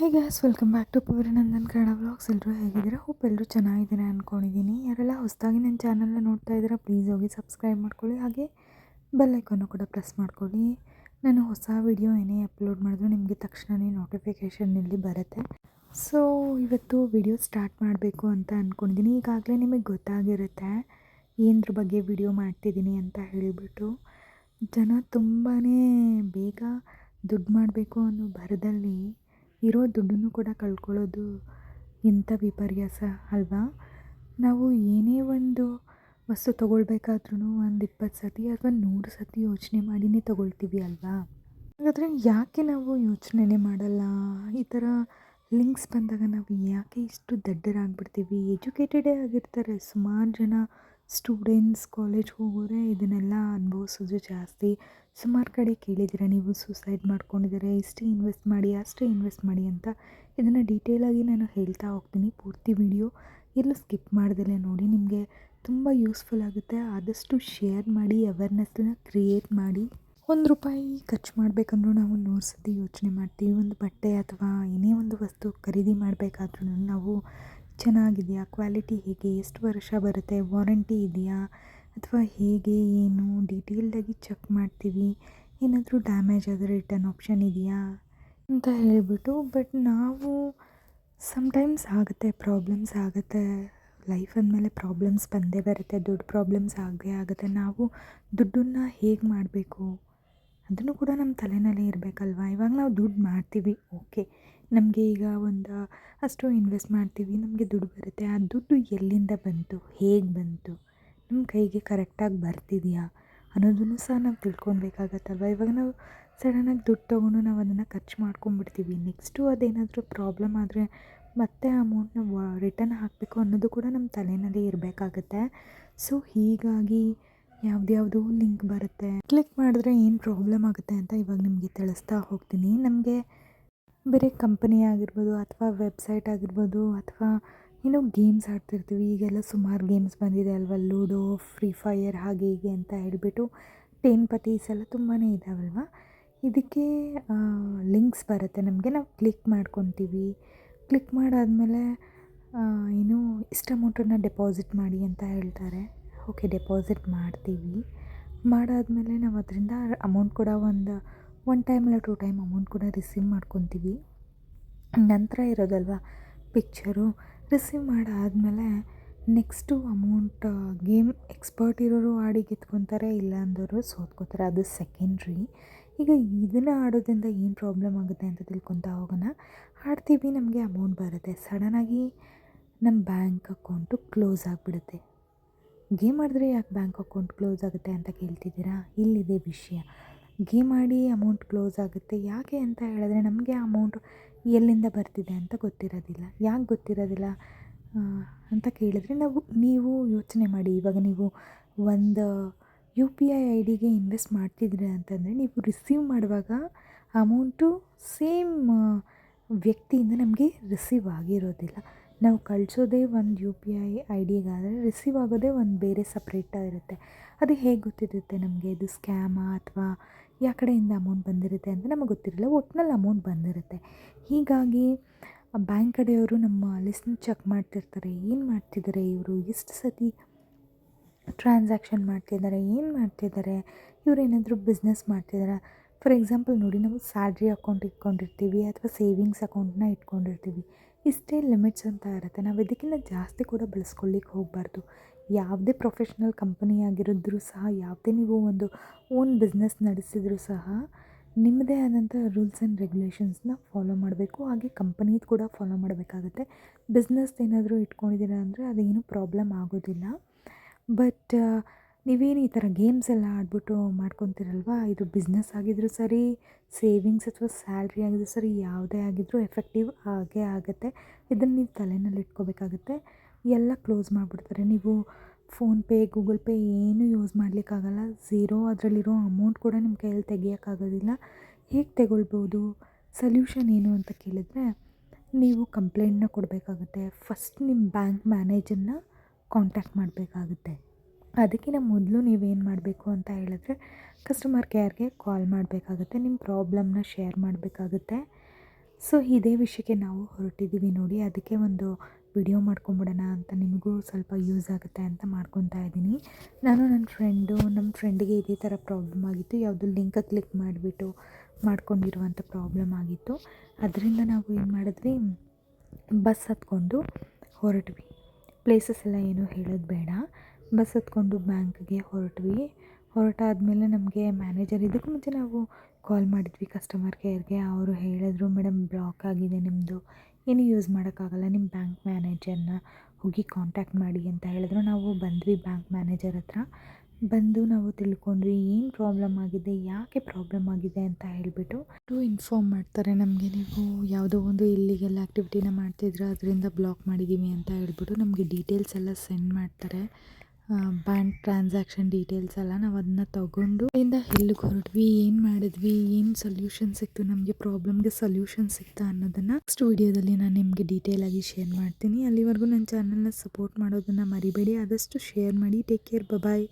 Hey guys welcome back to Pavarinandan Kannada vlogs ಎಲ್ಲರೂ ಹೇಗಿದ್ದೀರಾ? Hope ಎಲ್ಲರೂ ಚೆನ್ನಾಗಿದ್ದೀರಾ ಅಂದ್ಕೊಂಡಿದ್ದೀನಿ ಯಾರೆಲ್ಲ ಹೊಸದಾಗಿ ನನ್ನ ಚಾನಲ್ನ ನೋಡ್ತಾ ಇದ್ದೀರಾ ಪ್ಲೀಸ್ ಹೋಗಿ ಸಬ್ಸ್ಕ್ರೈಬ್ ಮಾಡ್ಕೊಳ್ಳಿ. ಹಾಗೆ ಬೆಲ್ ಐಕಾನು ಕೂಡ ಪ್ರೆಸ್ ಮಾಡ್ಕೊಳ್ಳಿ. ನಾನು ಹೊಸ ವಿಡಿಯೋ ಏನೇ ಅಪ್ಲೋಡ್ ಮಾಡಿದ್ರು ನಿಮಗೆ ತಕ್ಷಣವೇ ನೋಟಿಫಿಕೇಷನ್ ಇಲ್ಲಿ ಬರುತ್ತೆ. ಸೊ ಇವತ್ತು ವಿಡಿಯೋ ಸ್ಟಾರ್ಟ್ ಮಾಡಬೇಕು ಅಂತ ಅಂದ್ಕೊಂಡಿದ್ದೀನಿ ಈಗಾಗಲೇ ನಿಮಗೆ ಗೊತ್ತಾಗಿರುತ್ತೆ ಏನದ್ರ ಬಗ್ಗೆ ವಿಡಿಯೋ ಮಾಡ್ತಿದ್ದೀನಿ ಅಂತ ಹೇಳಿಬಿಟ್ಟು. ಜನ ತುಂಬಾ ಬೇಗ ದುಡ್ಡು ಮಾಡಬೇಕು ಅನ್ನೋ ಭರದಲ್ಲಿ ಇರೋ ದುಡ್ಡನ್ನು ಕೂಡ ಕಳ್ಕೊಳ್ಳೋದು ಎಂಥ ವಿಪರ್ಯಾಸ ಅಲ್ವಾ? ನಾವು ಏನೇ ಒಂದು ವಸ್ತು ತೊಗೊಳ್ಬೇಕಾದ್ರೂ ಒಂದು ಇಪ್ಪತ್ತು ಸತಿ ಅಥವಾ ನೂರು ಸತಿ ಯೋಚನೆ ಮಾಡಿನೇ ತೊಗೊಳ್ತೀವಿ ಅಲ್ವಾ? ಹಾಗಾದರೆ ಯಾಕೆ ನಾವು ಯೋಚನೆನೇ ಮಾಡಲ್ಲ? ಈ ಥರ ಲಿಂಕ್ಸ್ ಬಂದಾಗ ನಾವು ಯಾಕೆ ಇಷ್ಟು ದಡ್ಡರಾಗ್ಬಿಡ್ತೀವಿ? ಎಜುಕೇಟೆಡೇ ಆಗಿರ್ತಾರೆ, ಸುಮಾರು ಜನ ಸ್ಟೂಡೆಂಟ್ಸ್ ಕಾಲೇಜ್ ಹೋಗೋರೆ, ಇದನ್ನೆಲ್ಲ ಅನುಭವಿಸೋದು ಜಾಸ್ತಿ. ಸುಮಾರು ಕಡೆ ಕೇಳಿದ್ದೀರ ನೀವು ಸೂಸೈಡ್ ಮಾಡ್ಕೊಂಡಿದ್ದಾರೆ ಇಷ್ಟು ಇನ್ವೆಸ್ಟ್ ಮಾಡಿ, ಅಷ್ಟು ಇನ್ವೆಸ್ಟ್ ಮಾಡಿ ಅಂತ. ಇದನ್ನು ಡೀಟೇಲಾಗಿ ನಾನು ಹೇಳ್ತಾ ಹೋಗ್ತೀನಿ ಪೂರ್ತಿ ವಿಡಿಯೋ ಎಲ್ಲೂ ಸ್ಕಿಪ್ ಮಾಡ್ದಲೇ ನೋಡಿ, ನಿಮಗೆ ತುಂಬ ಯೂಸ್ಫುಲ್ ಆಗುತ್ತೆ. ಆದಷ್ಟು ಶೇರ್ ಮಾಡಿ ಅವೇರ್ನೆಸ್ನ ಕ್ರಿಯೇಟ್ ಮಾಡಿ. ಒಂದು ರೂಪಾಯಿ ಖರ್ಚು ಮಾಡಬೇಕಂದ್ರೂ ನಾವು ನೂರು ಸತಿ ಯೋಚನೆ ಮಾಡ್ತೀವಿ. ಒಂದು ಬಟ್ಟೆ ಅಥವಾ ಏನೇ ಒಂದು ವಸ್ತು ಖರೀದಿ ಮಾಡಬೇಕಾದ್ರೂ ನಾವು ಚೆನ್ನಾಗಿದೆಯಾ? ಕ್ವಾಲಿಟಿ ಹೇಗೆ? ಎಷ್ಟು ವರ್ಷ ಬರುತ್ತೆ? ವಾರಂಟಿ ಇದೆಯಾ? ಅಥವಾ ಹೇಗೆ? ಏನು? ಡೀಟೇಲ್ಡಾಗಿ ಚೆಕ್ ಮಾಡ್ತೀವಿ. ಏನಾದರೂ ಡ್ಯಾಮೇಜ್ ಆದರೆ ರಿಟರ್ನ್ ಆಪ್ಷನ್ ಇದೆಯಾ? ಅಂತ ಹೇಳಿಬಿಟ್ಟು, ಬಟ್ ನಾವು ಸಮ್ಟೈಮ್ಸ್ ಆಗುತ್ತೆ. ಪ್ರಾಬ್ಲಮ್ಸ್ ಆಗುತ್ತೆ. ಲೈಫ್ ಅಂದಮೇಲೆ ಪ್ರಾಬ್ಲಮ್ಸ್ ಬಂದೇ ಬರುತ್ತೆ. ದುಡ್ಡು ಪ್ರಾಬ್ಲಮ್ಸ್ ಆಗೇ ಆಗುತ್ತೆ. ನಾವು ದುಡ್ಡನ್ನು ಹೇಗೆ ಮಾಡಬೇಕು? ಅದನ್ನು ಕೂಡ ನಮ್ಮ ತಲೆಯಲ್ಲೇ ಇರಬೇಕಲ್ವಾ? ಇವಾಗ ನಾವು ದುಡ್ಡು ಮಾಡ್ತೀವಿ. ಓಕೆ. ನಮಗೆ ಈಗ ಒಂದು ಅಷ್ಟು ಇನ್ವೆಸ್ಟ್ ಮಾಡ್ತೀವಿ, ನಮಗೆ ದುಡ್ಡು ಬರುತ್ತೆ. ಆ ದುಡ್ಡು ಎಲ್ಲಿಂದ ಬಂತು? ಹೇಗೆ ಬಂತು? ನಮ್ಮ ಕೈಗೆ ಕರೆಕ್ಟಾಗಿ ಬರ್ತಿದೆಯಾ? ಅನ್ನೋದನ್ನು ಸಹ ನಾವು ತಿಳ್ಕೊಬೇಕಾಗತ್ತಲ್ವ ಇವಾಗ ನಾವು ಸಡನ್ನಾಗಿ ದುಡ್ಡು ತೊಗೊಂಡು ನಾವು ಅದನ್ನು ಖರ್ಚು ಮಾಡ್ಕೊಂಡ್ಬಿಡ್ತೀವಿ. ನೆಕ್ಸ್ಟು ಅದೇನಾದರೂ ಪ್ರಾಬ್ಲಮ್ ಆದರೆ ಮತ್ತೆ ಅಮೌಂಟ್ನ ವ ರಿಟರ್ನ್ ಹಾಕಬೇಕು ಅನ್ನೋದು ಕೂಡ ನಮ್ಮ ತಲೆಯಲ್ಲಿ ಇರಬೇಕಾಗತ್ತೆ. ಸೊ ಹೀಗಾಗಿ ಯಾವ್ದ್ಯಾವುದೋ ಲಿಂಕ್ ಬರುತ್ತೆ. ಕ್ಲಿಕ್ ಮಾಡಿದ್ರೆ ಏನು ಪ್ರಾಬ್ಲಮ್ ಆಗುತ್ತೆ ಅಂತ ಇವಾಗ ನಿಮಗೆ ತಿಳಿಸ್ತಾ ಹೋಗ್ತೀನಿ. ನಮಗೆ ಬೇರೆ ಕಂಪನಿ ಆಗಿರ್ಬೋದು ಅಥವಾ ವೆಬ್ಸೈಟ್ ಆಗಿರ್ಬೋದು ಅಥವಾ ಏನೋ ಗೇಮ್ಸ್ ಆಡ್ತಿರ್ತೀವಿ, ಈಗೆಲ್ಲ ಸುಮಾರು ಗೇಮ್ಸ್ ಬಂದಿದೆ ಅಲ್ವಾ? ಲೂಡೋ, ಫ್ರೀ ಫೈಯರ್ ಹಾಗೆ ಹೀಗೆ ಅಂತ ಹೇಳಿಬಿಟ್ಟು ಟೇನ್ ಪತೀಸ್ ಎಲ್ಲ ತುಂಬಾ ಇದಾವಲ್ವ? ಇದಕ್ಕೆ ಲಿಂಕ್ಸ್ ಬರುತ್ತೆ ನಮಗೆ. ನಾವು ಕ್ಲಿಕ್ ಮಾಡ್ಕೊತೀವಿ. ಕ್ಲಿಕ್ ಮಾಡಾದಮೇಲೆ ಏನು ಇಷ್ಟ ಅಮೌಂಟನ್ನು ಡೆಪಾಸಿಟ್ ಮಾಡಿ ಅಂತ ಹೇಳ್ತಾರೆ. ಓಕೆ, ಡೆಪಾಸಿಟ್ ಮಾಡ್ತೀವಿ. ಮಾಡಾದಮೇಲೆ ನಾವು ಅದರಿಂದ ಅಮೌಂಟ್ ಕೂಡ ಒಂದು ಒನ್ ಟೈಮ್ ಇಲ್ಲ ಟೂ ಟೈಮ್ ಅಮೌಂಟ್ ಕೂಡ ರಿಸೀವ್ ಮಾಡ್ಕೊತೀವಿ. ನಂತರ ಇರೋದಲ್ವ ಪಿಕ್ಚರು ರಿಸೀವ್ ಮಾಡಾದಮೇಲೆ ನೆಕ್ಸ್ಟು ಅಮೌಂಟ್ ಗೇಮ್ ಎಕ್ಸ್ಪರ್ಟ್ ಇರೋರು ಆಡಿ ಗೆದ್ಕೊತಾರೆ ಇಲ್ಲ ಅಂದವರು ಸೋತ್ಕೋತಾರೆ, ಅದು ಸೆಕೆಂಡ್ರಿ ಈಗ ಇದನ್ನು ಆಡೋದ್ರಿಂದ ಏನು ಪ್ರಾಬ್ಲಮ್ ಆಗುತ್ತೆ ಅಂತ ತಿಳ್ಕೊತ ಹೋಗೋಣ. ಆಡ್ತೀವಿ, ನಮಗೆ ಅಮೌಂಟ್ ಬರುತ್ತೆ. ಸಡನ್ನಾಗಿ ನಮ್ಮ ಬ್ಯಾಂಕ್ ಅಕೌಂಟು ಕ್ಲೋಸ್ ಆಗಿಬಿಡುತ್ತೆ. ಗೇಮ್ ಆಡಿದ್ರೆ ಯಾಕೆ ಬ್ಯಾಂಕ್ ಅಕೌಂಟ್ ಕ್ಲೋಸ್ ಆಗುತ್ತೆ ಅಂತ ಕೇಳ್ತಿದ್ದೀರಾ? ಇಲ್ಲಿದೆ ವಿಷಯ. ಗೇಮ್ ಮಾಡಿ ಅಮೌಂಟ್ ಕ್ಲೋಸ್ ಆಗುತ್ತೆ. ಯಾಕೆ ಅಂತ ಹೇಳಿದ್ರೆ ನಮಗೆ ಅಮೌಂಟ್ ಎಲ್ಲಿಂದ ಬರ್ತಿದೆ ಅಂತ ಗೊತ್ತಿರೋದಿಲ್ಲ. ಯಾಕೆ ಗೊತ್ತಿರೋದಿಲ್ಲ ಅಂತ ಕೇಳಿದ್ರೆ ನಾವು, ನೀವು ಯೋಚನೆ ಮಾಡಿ. ಇವಾಗ ನೀವು ಒಂದು ಯು ಪಿ ಐ ಐ ಡಿಗೆ ಇನ್ವೆಸ್ಟ್ ಮಾಡ್ತಿದ್ರೆ ಅಂತಂದರೆ ನೀವು ರಿಸೀವ್ ಮಾಡುವಾಗ ಅಮೌಂಟು ಸೇಮ್ ವ್ಯಕ್ತಿಯಿಂದ ನಮಗೆ ರಿಸೀವ್ ಆಗಿರೋದಿಲ್ಲ. ನಾವು ಕಳಿಸೋದೇ ಒಂದು ಯು ಪಿ ಐ ಐ ಡಿಗಾದರೆ ರಿಸೀವ್ ಆಗೋದೇ ಒಂದು ಬೇರೆ ಸಪ್ರೇಟಾಗಿರುತ್ತೆ ಅದು ಹೇಗೆ ಗೊತ್ತಿರುತ್ತೆ ನಮಗೆ? ಇದು ಸ್ಕ್ಯಾಮಾ ಅಥವಾ ಯಾವ ಕಡೆಯಿಂದ ಅಮೌಂಟ್ ಬಂದಿರುತ್ತೆ ಅಂತ ನಮಗೆ ಗೊತ್ತಿರಲ್ಲ. ಒಟ್ನಲ್ಲಿ ಅಮೌಂಟ್ ಬಂದಿರುತ್ತೆ. ಹೀಗಾಗಿ ಬ್ಯಾಂಕ್ ಕಡೆಯವರು ನಮ್ಮ ಲಿಸ್ಟ್ನ ಚೆಕ್ ಮಾಡ್ತಿರ್ತಾರೆ. ಏನು ಮಾಡ್ತಿದ್ದಾರೆ ಇವರು? ಎಷ್ಟು ಸತಿ ಟ್ರಾನ್ಸಾಕ್ಷನ್ ಮಾಡ್ತಿದ್ದಾರೆ? ಏನು ಮಾಡ್ತಿದ್ದಾರೆ? ಇವರು ಏನಾದರೂ ಬಿಸ್ನೆಸ್ ಮಾಡ್ತಿದ್ದಾರೆ? ಫಾರ್ ಎಕ್ಸಾಂಪಲ್ ನೋಡಿ ನಾವು ಸ್ಯಾಲ್ರಿ ಅಕೌಂಟ್ ಇಟ್ಕೊಂಡಿರ್ತೀವಿ ಅಥವಾ ಸೇವಿಂಗ್ಸ್ ಅಕೌಂಟ್ನ ಇಟ್ಕೊಂಡಿರ್ತೀವಿ. ಇಷ್ಟೇ ಲಿಮಿಟ್ಸ್ ಅಂತ ಇರುತ್ತೆ. ನಾವು ಇದಕ್ಕಿಂತ ಜಾಸ್ತಿ ಕೂಡ ಬೆಳೆಸ್ಕೊಳ್ಳಿಕ್ಕೆ ಹೋಗಬಾರ್ದು. ಯಾವುದೇ ಪ್ರೊಫೆಷ್ನಲ್ ಕಂಪನಿ ಆಗಿರಿದ್ರೂ ಸಹ, ಯಾವುದೇ ನೀವು ಒಂದು ಓನ್ ಬಿಸ್ನೆಸ್ ನಡೆಸಿದ್ರೂ ಸಹ ನಿಮ್ಮದೇ ಆದಂಥ ರೂಲ್ಸ್ ಆ್ಯಂಡ್ ರೆಗ್ಯುಲೇಷನ್ಸ್ನ ಫಾಲೋ ಮಾಡಬೇಕು. ಹಾಗೆ ಕಂಪನಿದು ಕೂಡ ಫಾಲೋ ಮಾಡಬೇಕಾಗತ್ತೆ. ಬಿಸ್ನೆಸ್ ಏನಾದರೂ ಇಟ್ಕೊಂಡಿದ್ದೀರಾ ಅಂದರೆ, ಅದೇನು ಪ್ರಾಬ್ಲಮ್ ಆಗೋದಿಲ್ಲ. ಬಟ್ ನೀವೇನು ಈ ಥರ ಗೇಮ್ಸ್ ಎಲ್ಲ ಆಡ್ಬಿಟ್ಟು ಮಾಡ್ಕೊತೀರಲ್ವ? ಇದು ಬಿಸ್ನೆಸ್ ಆಗಿದ್ರೂ ಸರಿ ಸೇವಿಂಗ್ಸ್ ಅಥವಾ ಸ್ಯಾಲ್ರಿ ಆಗಿದ್ರೂ ಸರಿ, ಯಾವುದೇ ಆಗಿದ್ರೂ ಎಫೆಕ್ಟಿವ್ ಆಗೇ ಆಗುತ್ತೆ. ಇದನ್ನು ನೀವು ತಲೆಯಲ್ಲಿ ಇಟ್ಕೋಬೇಕಾಗುತ್ತೆ. ಎಲ್ಲ ಕ್ಲೋಸ್ ಮಾಡಿಬಿಡ್ತಾರೆ. ನೀವು ಫೋನ್ಪೇ ಗೂಗಲ್ ಪೇ ಏನೂ ಯೂಸ್ ಮಾಡಲಿಕ್ಕಾಗಲ್ಲ. ಝೀರೋ ಅದರಲ್ಲಿರೋ ಅಮೌಂಟ್ ಕೂಡ ನಿಮ್ಮ ಕೈಯಲ್ಲಿ ತೆಗಿಯೋಕ್ಕಾಗೋದಿಲ್ಲ. ಹೇಗೆ ತಗೊಳ್ಬೋದು? ಸಲ್ಯೂಷನ್ ಏನು ಅಂತ ಕೇಳಿದ್ರೆ, ನೀವು ಕಂಪ್ಲೇಂಟ್ನ ಕೊಡಬೇಕಾಗುತ್ತೆ. ಫಸ್ಟ್ ನಿಮ್ಮ ಬ್ಯಾಂಕ್ ಮ್ಯಾನೇಜರ್ನ ಕಾಂಟ್ಯಾಕ್ಟ್ ಮಾಡಬೇಕಾಗುತ್ತೆ. ಅದಕ್ಕಿಂತ ಮೊದಲು ನೀವೇನು ಮಾಡಬೇಕು ಅಂತ ಹೇಳಿದ್ರೆ ಕಸ್ಟಮರ್ ಕೇರ್ಗೆ ಕಾಲ್ ಮಾಡಬೇಕಾಗುತ್ತೆ ನಿಮ್ಮ ಪ್ರಾಬ್ಲಮ್ನ ಶೇರ್ ಮಾಡಬೇಕಾಗುತ್ತೆ. ಸೊ ಇದೇ ವಿಷಯಕ್ಕೆ ನಾವು ಹೊರಟಿದ್ದೀವಿ ನೋಡಿ, ಅದಕ್ಕೆ ಒಂದು ವಿಡಿಯೋ ಮಾಡ್ಕೊಂಬಿಡೋಣ ಅಂತ ನಿಮಗೂ ಸ್ವಲ್ಪ ಯೂಸ್ ಆಗುತ್ತೆ ಅಂತ ಮಾಡ್ಕೊತಾ ಇದ್ದೀನಿ. ನಾನು ನನ್ನ ಫ್ರೆಂಡು ನಮ್ಮ ಫ್ರೆಂಡಿಗೆ ಇದೇ ಥರ ಪ್ರಾಬ್ಲಮ್ ಆಗಿತ್ತು, ಯಾವುದೋ ಲಿಂಕ್ ಕ್ಲಿಕ್ ಮಾಡಿಬಿಟ್ಟು ಮಾಡ್ಕೊಂಡಿರುವಂಥ ಪ್ರಾಬ್ಲಮ್ ಆಗಿತ್ತು. ಅದರಿಂದ ನಾವು ಏನು ಮಾಡಿದ್ವಿ ಬಸ್ ಹತ್ಕೊಂಡು ಹೊರಟ್ವಿ. ಪ್ಲೇಸಸ್ ಎಲ್ಲ ಏನೂ ಹೇಳೋದು ಬೇಡ. ಬಸ್ ಹತ್ಕೊಂಡು ಬ್ಯಾಂಕ್ಗೆ ಹೊರಟ್ವಿ. ಹೊರಟಾದಮೇಲೆ ನಮಗೆ ಮ್ಯಾನೇಜರ್, ಇದಕ್ಕೂ ಮುಂಚೆ ನಾವು ಕಾಲ್ ಮಾಡಿದ್ವಿ ಕಸ್ಟಮರ್ ಕೇರ್ಗೆ ಅವರು ಹೇಳಿದ್ರು ಮೇಡಮ್ ಬ್ಲಾಕ್ ಆಗಿದೆ ನಿಮ್ಮದು ಏನು ಯೂಸ್ ಮಾಡೋಕ್ಕಾಗಲ್ಲ ನಿಮ್ಮ ಬ್ಯಾಂಕ್ ಮ್ಯಾನೇಜರ್ನ ಹೋಗಿ ಕಾಂಟ್ಯಾಕ್ಟ್ ಮಾಡಿ ಅಂತ ಹೇಳಿದ್ರು. ನಾವು ಬಂದ್ವಿ ಬ್ಯಾಂಕ್ ಮ್ಯಾನೇಜರ್ ಹತ್ರ. ಬಂದು ನಾವು ತಿಳ್ಕೊಂಡ್ವಿ, ಏನು ಪ್ರಾಬ್ಲಮ್ ಆಗಿದೆ, ಯಾಕೆ ಪ್ರಾಬ್ಲಮ್ ಆಗಿದೆ ಅಂತ ಹೇಳಿಬಿಟ್ಟು ಟು ಇನ್ಫಾರ್ಮ್ ಮಾಡ್ತಾರೆ ನಮಗೆ. ನೀವು ಯಾವುದೋ ಒಂದು ಇಲ್ಲಿಗೆಲ್ಲ ಆ್ಯಕ್ಟಿವಿಟಿನ ಮಾಡ್ತಿದ್ರೆ ಅದರಿಂದ ಬ್ಲಾಕ್ ಮಾಡಿದ್ದೀವಿ ಅಂತ ಹೇಳ್ಬಿಟ್ಟು ನಮಗೆ ಡೀಟೇಲ್ಸ್ ಎಲ್ಲ ಸೆಂಡ್ ಮಾಡ್ತಾರೆ. ಬ್ಯಾಂಕ್ ಟ್ರಾನ್ಸಾಕ್ಷನ್ ಡೀಟೇಲ್ಸ್ ಎಲ್ಲ ನಾವು ಅದನ್ನ ತಗೊಂಡು ಇಂದ ಎಲ್ಲಿಗೆ ಹೊರಟ್ವಿ. ಏನು ಮಾಡಿದ್ವಿ? ಏನು ಸೊಲ್ಯೂಷನ್ ಸಿಕ್ತು? ನಮಗೆ ಪ್ರಾಬ್ಲಮ್ಗೆ ಸೊಲ್ಯೂಷನ್ ಸಿಕ್ತಾ ಅನ್ನೋದನ್ನು ನೆಕ್ಸ್ಟ್ ವಿಡಿಯೋದಲ್ಲಿ ನಾನು ನಿಮಗೆ ಡೀಟೇಲ್ ಆಗಿ ಶೇರ್ ಮಾಡ್ತೀನಿ. ಅಲ್ಲಿವರೆಗೂ ನನ್ನ ಚಾನಲ್ನ ಸಪೋರ್ಟ್ ಮಾಡೋದನ್ನು ಮರಿಬೇಡಿ. ಆದಷ್ಟು ಶೇರ್ ಮಾಡಿ. Take care bye